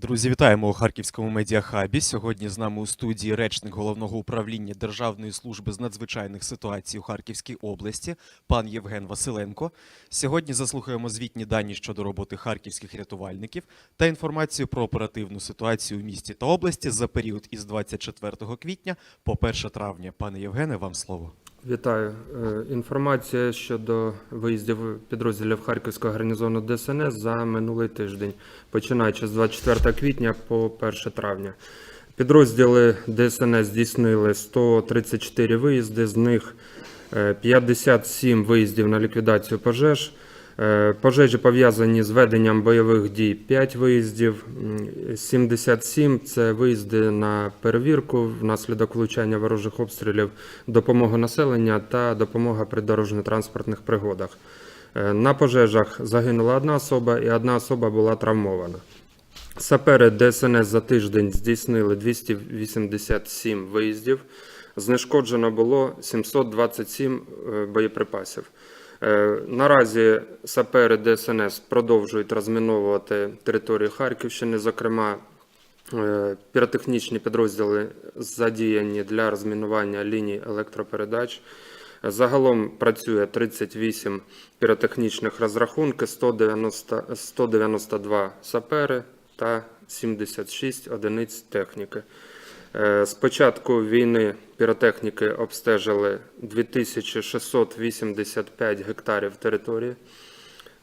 Друзі, вітаємо у Харківському медіахабі. Сьогодні з нами у студії речник головного управління Державної служби з надзвичайних ситуацій у Харківській області, пан Євген Василенко. Сьогодні заслухаємо звітні дані щодо роботи харківських рятувальників та інформацію про оперативну ситуацію у місті та області за період із 24 квітня по 1 травня. Пане Євгене, вам слово. Вітаю. Е, Інформація щодо виїздів підрозділів Харківського гарнізону ДСНС за минулий тиждень, починаючи з 24 квітня по 1 травня. Підрозділи ДСНС здійснили 134 виїзди, з них е, 57 виїздів на ліквідацію пожеж. Е, Пожежі пов'язані з веденням бойових дій 5 виїздів, 77 це виїзди на перевірку внаслідок влучання ворожих обстрілів, допомогу населення та допомога при дорожньо-транспортних пригодах. Е, На пожежах загинула одна особа і одна особа була травмована. Сапери ДСНС за тиждень здійснили 287 виїздів. Знешкоджено було 727 е, боєприпасів. Е, Наразі сапери ДСНС продовжують розміновувати територію Харківщини. Зокрема, е, піротехнічні підрозділи задіяні для розмінування ліній електропередач. Загалом працює 38 піротехнічних розрахунки, 190, 192 сапери та 76 одиниць техніки. Е, З початку війни піротехніки обстежили 2685 гектарів території.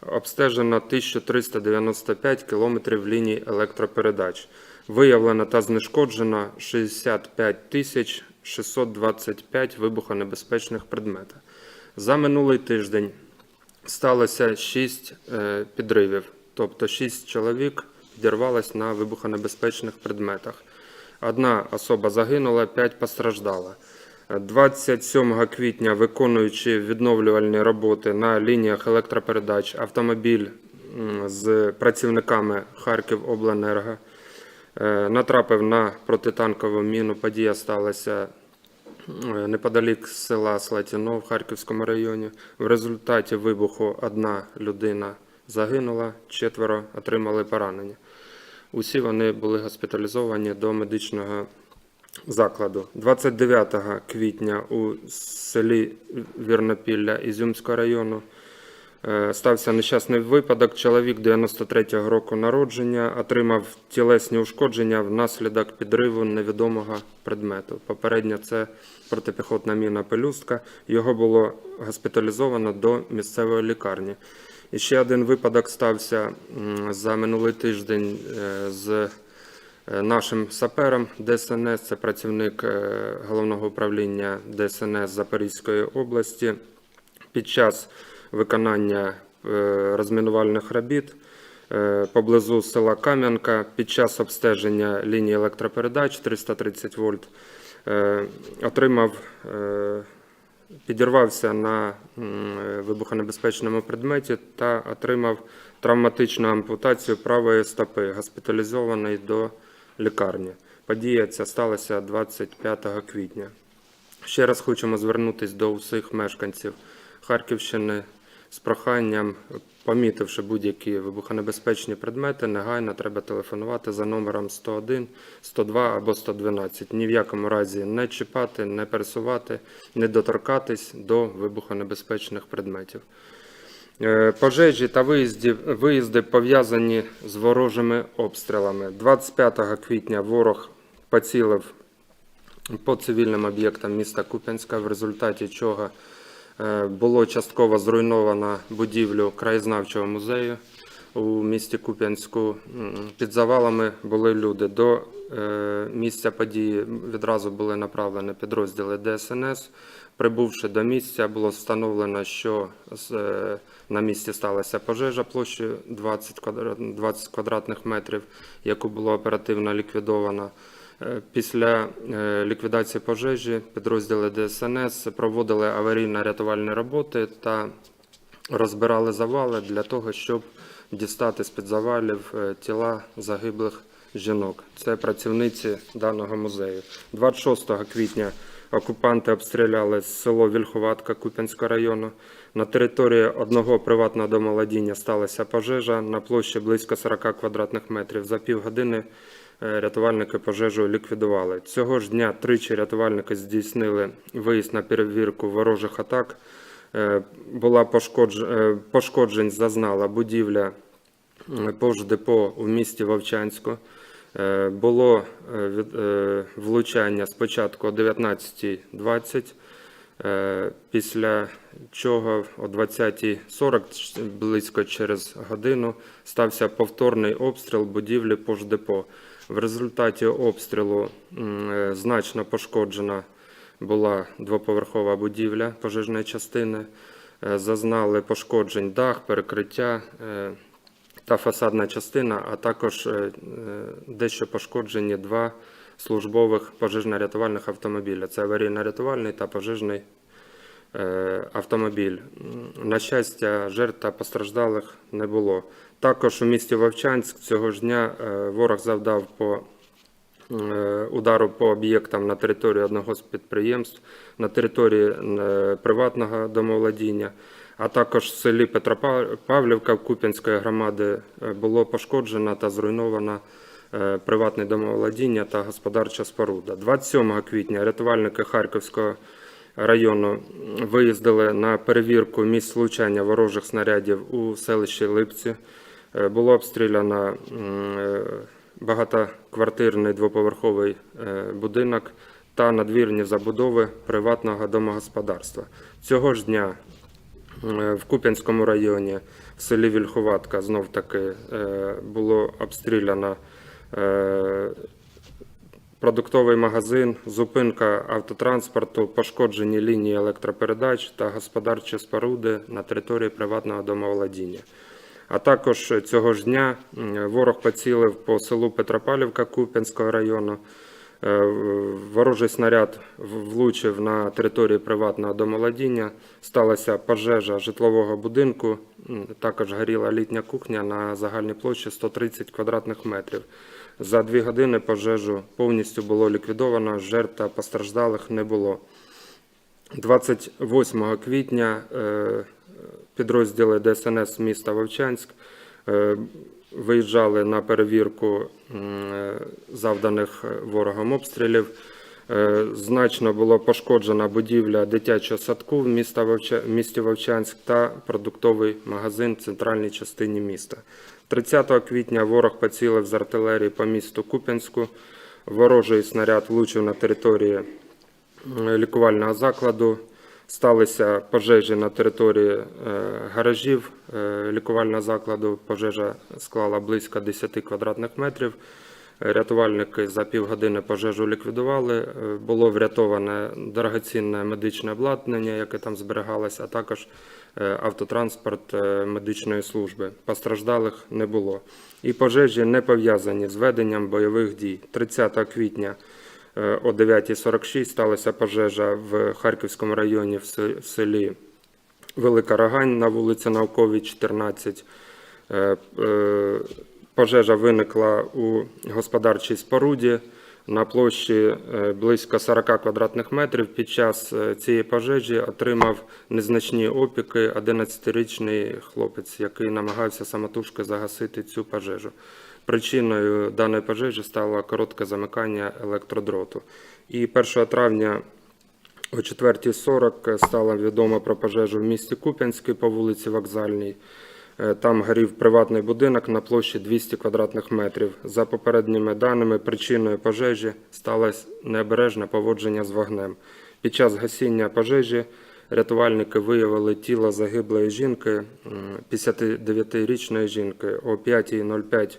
Обстежено 1395 кілометрів ліній електропередач. Виявлено та знешкоджено 65 тисяч 625 вибухонебезпечних предметів. За минулий тиждень сталося 6 е, підривів, тобто 6 чоловік підірвалось на вибухонебезпечних предметах. Одна особа загинула, 5 постраждала. 27 квітня, виконуючи відновлювальні роботи на лініях електропередач, автомобіль з працівниками Харківобленерго е, натрапив на протитанкову міну. Подія сталася е, неподалік села Слатіно в Харківському районі. В результаті вибуху одна людина загинула, четверо отримали поранення. Усі вони були госпіталізовані до медичного закладу. 29 квітня у селі Вірнопілля Ізюмського району е, стався нещасний випадок. Чоловік 93-го року народження отримав тілесні ушкодження внаслідок підриву невідомого предмету. Попередньо це протипіхотна міна пелюстка. Його було госпіталізовано до місцевої лікарні. І ще один випадок стався за минулий тиждень е, з е, нашим сапером ДСНС, це працівник е, головного управління ДСНС Запорізької області. Під час виконання розмінувальних робіт поблизу села Кам'янка, під час обстеження лінії електропередач 330 вольт, отримав підірвався на е, вибухонебезпечному предметі та отримав травматичну ампутацію правої стопи, госпіталізований до лікарні. Подія ця сталася 25 квітня. Ще раз хочемо звернутися до усіх мешканців Харківщини з проханням, помітивши будь-які вибухонебезпечні предмети, негайно треба телефонувати за номером 101, 102 або 112. Ні в якому разі не чіпати, не пересувати, не доторкатись до вибухонебезпечних предметів. Е, Пожежі та виїзди, виїзди пов'язані з ворожими обстрілами. 25 квітня ворог поцілив по цивільним об'єктам міста Куп'янська, в результаті чого було частково зруйновано будівлю краєзнавчого музею у місті Куп'янську. Під завалами були люди. До е, місця події відразу були направлені підрозділи ДСНС. Прибувши до місця, було встановлено, що е, на місці сталася пожежа площею 20 20 квадратних метрів, яку було оперативно ліквідовано. Е, Після е, ліквідації пожежі підрозділи ДСНС проводили аварійно-рятувальні роботи та розбирали завали для того, щоб дістати з-під завалів е, тіла загиблих жінок. Це працівниці даного музею. 26 квітня окупанти обстріляли село Вільховатка Куп'янського району. На території одного приватного домоволодіння сталася пожежа на площі близько 40 квадратних метрів. За півгодини рятувальники пожежу ліквідували. Цього ж дня тричі рятувальники здійснили виїзд на перевірку ворожих атак. Е, Була пошкодж... е, пошкоджень зазнала будівля е, Пождепо у місті Вовчанську. Е, Було е, е, влучання спочатку о 19.20, е, після чого о 20.40, близько через годину, стався повторний обстріл будівлі Пождепо. В результаті обстрілу е, значно пошкоджена була двоповерхова будівля пожежної частини. Е, Зазнали пошкоджень дах, перекриття е, та фасадна частина, а також дещо пошкоджені два службових пожежно-рятувальних автомобіля. Це аварійно-рятувальний та пожежний автомобіль. На щастя, жертв та постраждалих не було. Також у місті Вовчанськ цього ж дня е, ворог завдав по е, удару по об'єктам на території одного з підприємств, на території е, приватного домоволодіння, а також в селі Петропавлівка Куп'янської громади було пошкоджено та зруйновано приватне домоволодіння та господарча споруда. 27 квітня рятувальники Харківського району виїздили на перевірку місць влучання ворожих снарядів у селищі Липці. Е, Було обстріляно е, багатоквартирний двоповерховий е, будинок та надвірні забудови приватного домогосподарства. Цього ж дня в Куп'янському районі в селі Вільховатка знов таки було обстріляно продуктовий магазин, зупинка автотранспорту, пошкоджені лінії електропередач та господарчі споруди на території приватного домоволодіння. А також цього ж дня ворог поцілив по селу Петропавлівка Куп'янського району. Е, Ворожий снаряд влучив на території приватного домоволодіння. Сталася пожежа житлового будинку. Також горіла літня кухня на загальній площі 130 квадратних метрів. За дві години пожежу повністю було ліквідовано, жертв та постраждалих не було. 28 квітня е, підрозділи ДСНС міста Вовчанськ е, виїжджали на перевірку е, завданих е, ворогом обстрілів. Значно було пошкоджена будівля дитячого садку в місті Вовчанськ та продуктовий магазин в центральній частині міста. 30 квітня ворог поцілив з артилерії по місту Куп'янську. Ворожий снаряд влучив на території лікувального закладу. Сталися пожежі на території е, гаражів е, лікувального закладу. Пожежа склала близько 10 квадратних метрів. Рятувальники за півгодини пожежу ліквідували. Е, Було врятоване дорогоцінне медичне обладнання, яке там зберігалося, а також автотранспорт медичної служби. Постраждалих не було. І пожежі не пов'язані з веденням бойових дій. 30 квітня о 9.46 сталася пожежа в Харківському районі в селі Велика Рогань на вулиці Науковій, 14. Е, е, Пожежа виникла у господарчій споруді на площі е, близько 40 квадратних метрів. Під час цієї пожежі отримав незначні опіки 11-річний хлопець, який намагався самотужки загасити цю пожежу. Причиною даної пожежі стало коротке замикання електродроту. І 1 травня о 4.40 стало відомо про пожежу в місті Куп'янській по вулиці Вокзальній. Е, Там горів приватний будинок на площі 200 квадратних метрів. За попередніми даними, причиною пожежі сталося необережне поводження з вогнем. Під час гасіння пожежі рятувальники виявили тіло загиблої жінки, 59-річної жінки. О 5.05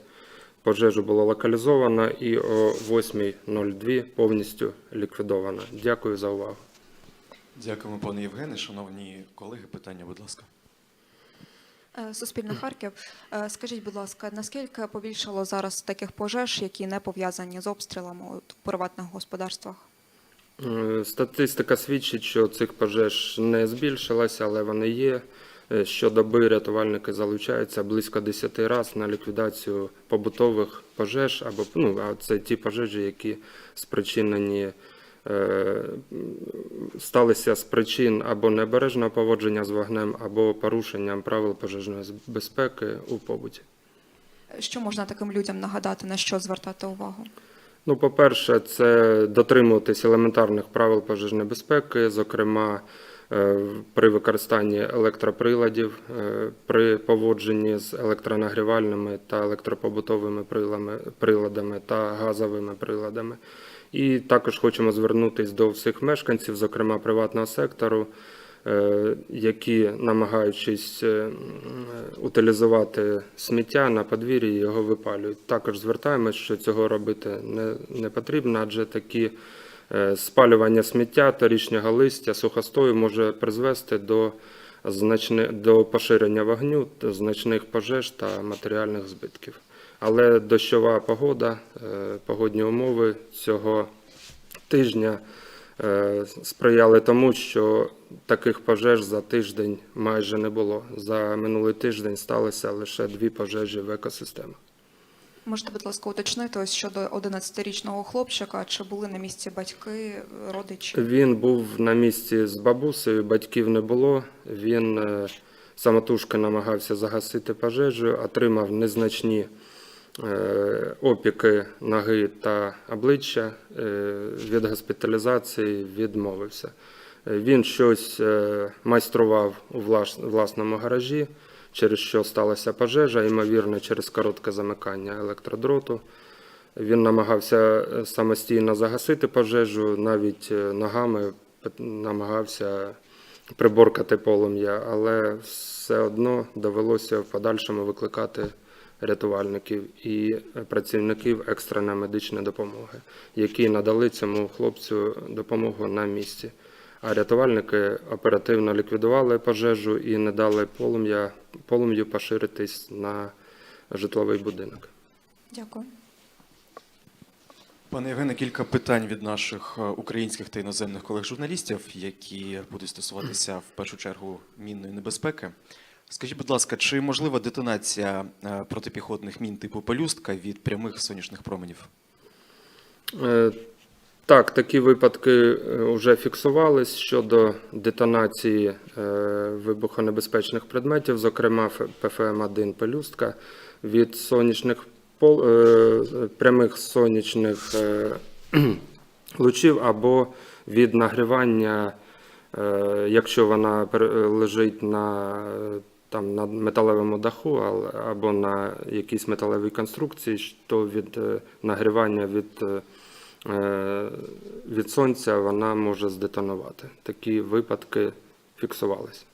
пожежу було локалізовано і о 8.02 повністю ліквідовано. Дякую за увагу. Дякуємо, пане Євгене. Шановні колеги, питання, будь ласка. Е, Суспільне Харків. Е, Скажіть, будь ласка, наскільки побільшало зараз таких пожеж, які не пов'язані з обстрілами от, в приватних господарствах? Статистика свідчить, що цих пожеж не збільшилася, але вони є. Е, Щодоби рятувальники залучаються близько 10 разів на ліквідацію побутових пожеж, або ну, а це ті пожежі, які спричинені е, сталися з причин або небережного поводження з вогнем, або порушенням правил пожежної безпеки у побуті. Що можна таким людям нагадати, на що звертати увагу? Ну, по-перше, це дотримуватись елементарних правил пожежної безпеки, зокрема при використанні електроприладів, е, при поводженні з електронагрівальними та електропобутовими приладами, та газовими приладами. І також хочемо звернутися до всіх мешканців, зокрема приватного сектору, е, які, намагаючись е, утилізувати сміття на подвір'ї, його випалюють. Також звертаємось, що цього робити не, не потрібно, адже такі е, спалювання сміття, торічнього листя, сухостою може призвести до, значни, до поширення вогню, значних пожеж та матеріальних збитків. Але дощова погода, е, погодні умови цього тижня е, сприяли тому, що таких пожеж за тиждень майже не було. За минулий тиждень сталося лише дві пожежі в екосистемах. Можете, будь ласка, уточнити ось щодо 11-річного хлопчика, чи були на місці батьки, родичі? Він був на місці з бабусею, батьків не було. Він е, самотужки намагався загасити пожежу, отримав незначні е, опіки ноги та обличчя. Е, Від госпіталізації відмовився. Він щось майстрував у власному гаражі, через що сталася пожежа, ймовірно, через коротке замикання електродроту. Він намагався е, самостійно загасити пожежу, навіть е, ногами намагався приборкати полум'я, але все одно довелося в подальшому викликати рятувальників і працівників екстреної медичної допомоги, які надали цьому хлопцю допомогу на місці. А рятувальники оперативно ліквідували пожежу і не дали полум'я полум'ю поширитись на житловий будинок. Дякую. Пане Євгене, кілька питань від наших е, українських та іноземних колег-журналістів, які будуть стосуватися в першу чергу мінної небезпеки. Скажіть, будь ласка, чи можлива детонація е, протипіхотних мін типу пелюстка від прямих сонячних променів? Е, Так, такі випадки вже фіксувались щодо детонації е, вибухонебезпечних предметів, зокрема ПФМ-1 пелюстка. Від сонячних е, прямих сонячних е, лучів або від нагрівання, е, якщо вона лежить на, е, там, на металевому даху або на якійсь металевій конструкції, то від е, нагрівання від е, е, від сонця вона може здетонувати. Такі випадки фіксувалися.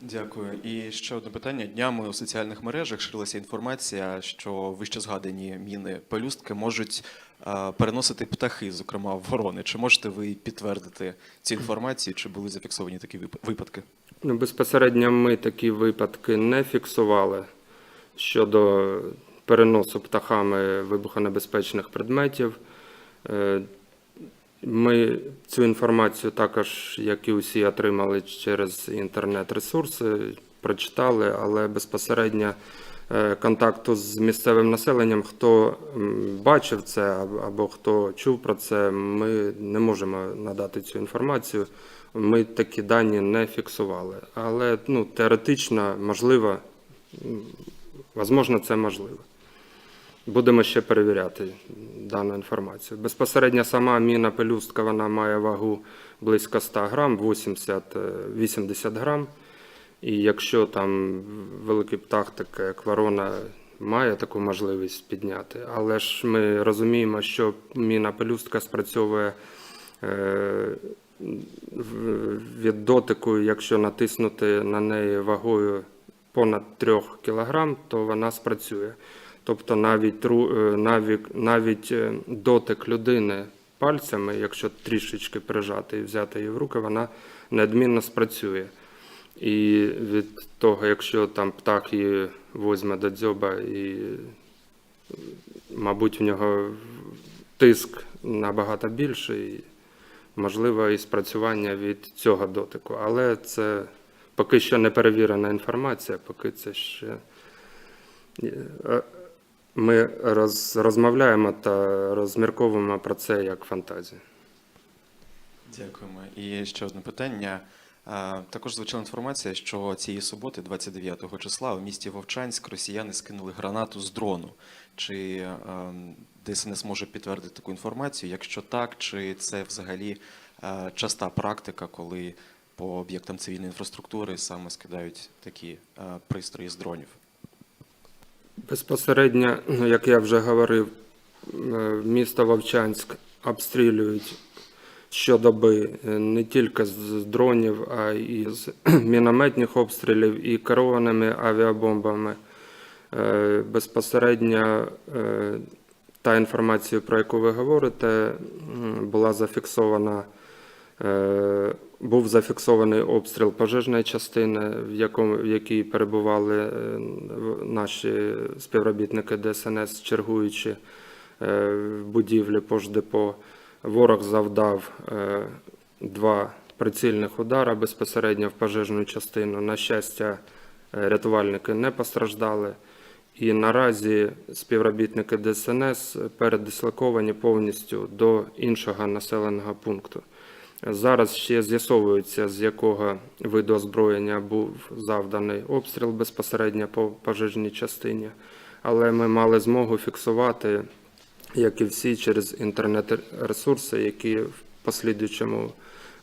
Дякую. І ще одне питання. Днями у соціальних мережах ширилася інформація, що вище згадані міни пелюстки можуть е, переносити птахи, зокрема ворони. Чи можете ви підтвердити цю інформацію? Чи були зафіксовані такі випадки? Ну, безпосередньо ми такі випадки не фіксували щодо переносу птахами вибухонебезпечних предметів. Е, Ми цю інформацію також, як і усі, отримали через інтернет-ресурси, прочитали, але безпосередньо е, контакту з місцевим населенням, хто бачив це або- хто чув про це, ми не можемо надати цю інформацію. Ми такі дані не фіксували. Але ну, теоретично можливо, можливо, це можливо. Будемо ще перевіряти дану інформацію. Безпосередньо сама міна пелюстка вона має вагу близько 100 грам, 80-80 грам. І якщо там великий птах, таке як ворона, має таку можливість підняти, але ж ми розуміємо, що міна пелюстка спрацьовує е, від дотику, якщо натиснути на неї вагою понад 3 кг, то вона спрацює. Тобто навіть, е, навіть, навіть е, дотик людини пальцями, якщо трішечки прижати і взяти її в руки, вона неодмінно спрацює. І від того, якщо там птах її возьме до дзьоба і, мабуть, в нього тиск набагато більший, можливо, і спрацювання від цього дотику. Але це поки що не перевірена інформація, поки це ще. Ми роз, розмовляємо та розмірковуємо про це як фантазію. Дякуємо. І ще одне питання. Також звучала інформація, що цієї суботи, 29 числа, у місті Вовчанськ росіяни скинули гранату з дрону. Чи ДСНС може підтвердити таку інформацію? Якщо так, чи це взагалі часта практика, коли по об'єктам цивільної інфраструктури саме скидають такі пристрої з дронів? Безпосередньо, ну, як я вже говорив, е, місто Вовчанськ обстрілюють щодоби е, не тільки з дронів, а й з мінометних обстрілів і керованими авіабомбами. Е, Безпосередньо та інформація, про яку ви говорите, була зафіксована. Е, Був зафіксований обстріл пожежної частини, в якому в якій перебували е, наші співробітники ДСНС, чергуючи е, в будівлі пождепо. Ворог завдав два прицільних удара безпосередньо в пожежну частину. На щастя, рятувальники не постраждали. І наразі співробітники ДСНС передислоковані повністю до іншого населеного пункту. Зараз ще з'ясовується, з якого виду озброєння був завданий обстріл безпосередньо по пожежній частині, але ми мали змогу фіксувати, як і всі, через інтернет-ресурси, які в послідуючому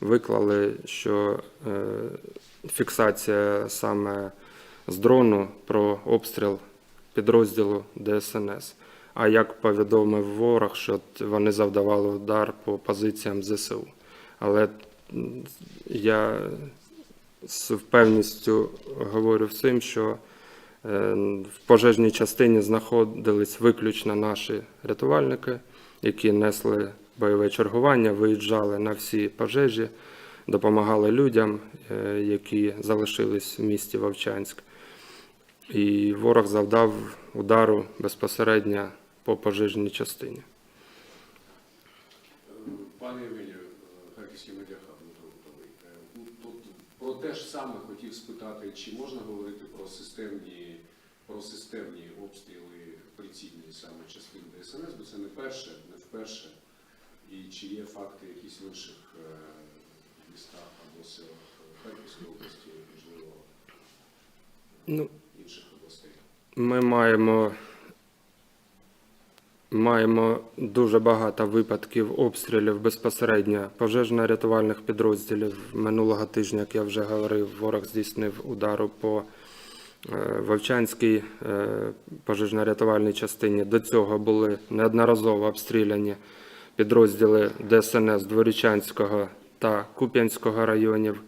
виклали, що е, фіксація саме з дрону про обстріл підрозділу ДСНС. А як повідомив ворог, що вони завдавали удар по позиціям ЗСУ. Але я з впевненістю говорю всім, що е, в пожежній частині знаходились виключно наші рятувальники, які несли бойове чергування, виїжджали на всі пожежі, допомагали людям, е, які залишились в місті Вовчанськ. І ворог завдав удару безпосередньо по пожежній частині. Пане Євгенію, Дмитро Гутовий, е, ну, тут про те ж саме хотів спитати, чи можна говорити про системні, про системні обстріли прицільні саме частин ДСНС, бо це не перше, не вперше. І чи є факти якісь в інших е, містах або селах Харківської області, можливо, Ну, інших областей? Ми маємо, маємо дуже багато випадків обстрілів безпосередньо пожежно-рятувальних підрозділів. Минулого тижня, як я вже говорив, ворог здійснив удару по е, Вовчанській е, пожежно-рятувальній частині. До цього були неодноразово обстріляні підрозділи ДСНС Дворічанського та Куп'янського районів.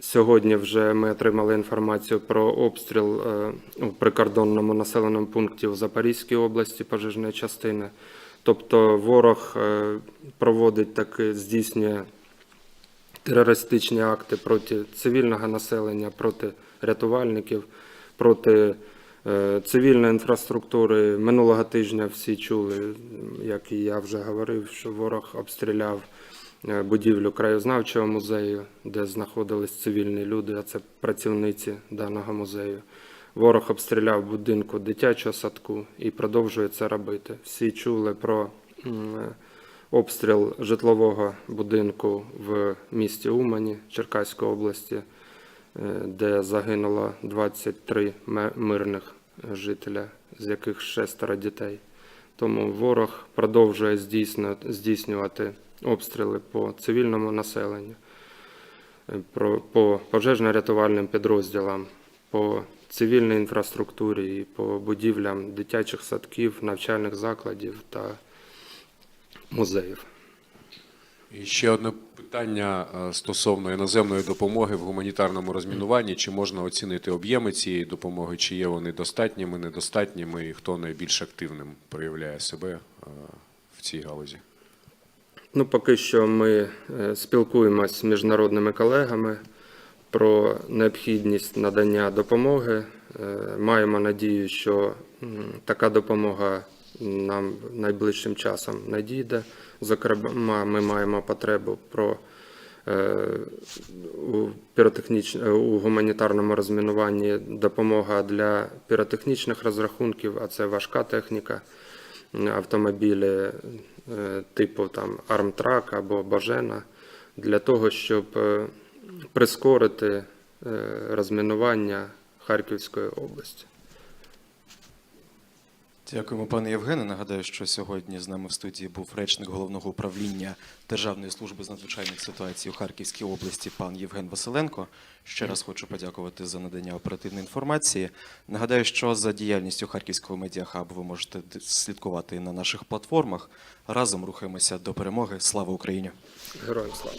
Сьогодні вже ми отримали інформацію про обстріл е, у прикордонному населеному пункті в Запорізькій області пожежної частини. Тобто ворог е, проводить таки, здійснює терористичні акти проти цивільного населення, проти рятувальників, проти е, цивільної інфраструктури. Минулого тижня всі чули, як і я вже говорив, що ворог обстріляв будівлю краєзнавчого музею, де знаходились цивільні люди, а це працівниці даного музею. Ворог обстріляв будинку дитячого садку і продовжує це робити. Всі чули про е, обстріл житлового будинку в місті Умані Черкаської області, е, де загинуло 23 ме- мирних жителя, з яких шестеро дітей. Тому ворог продовжує здійснювати обстріли по цивільному населенню, е, по пожежно-рятувальним підрозділам, по цивільній інфраструктурі і по будівлям дитячих садків, навчальних закладів та музеїв. І ще одне питання е, стосовно іноземної допомоги в гуманітарному розмінуванні. Чи можна оцінити об'єми цієї допомоги, чи є вони достатніми, недостатніми, і хто найбільш активним проявляє себе е, в цій галузі? Ну, поки що ми е, спілкуємося з міжнародними колегами про необхідність надання допомоги. Е, Маємо надію, що така допомога нам найближчим часом надійде. Зокрема, ми маємо потребу про е, у піротехніч... у гуманітарному розмінуванні допомога для піротехнічних розрахунків, а це важка техніка. Автомобілі е, типу там Армтрак або Бажена для того, щоб е, прискорити е, розмінування Харківської області. Дякуємо, пане Євгене. Нагадаю, що сьогодні з нами в студії був речник головного управління Державної служби з надзвичайних ситуацій у Харківській області, пан Євген Василенко. Ще раз хочу подякувати за надання оперативної інформації. Нагадаю, що за діяльністю Харківського медіахабу ви можете слідкувати на наших платформах. Разом рухаємося до перемоги. Слава Україні! Героям слава!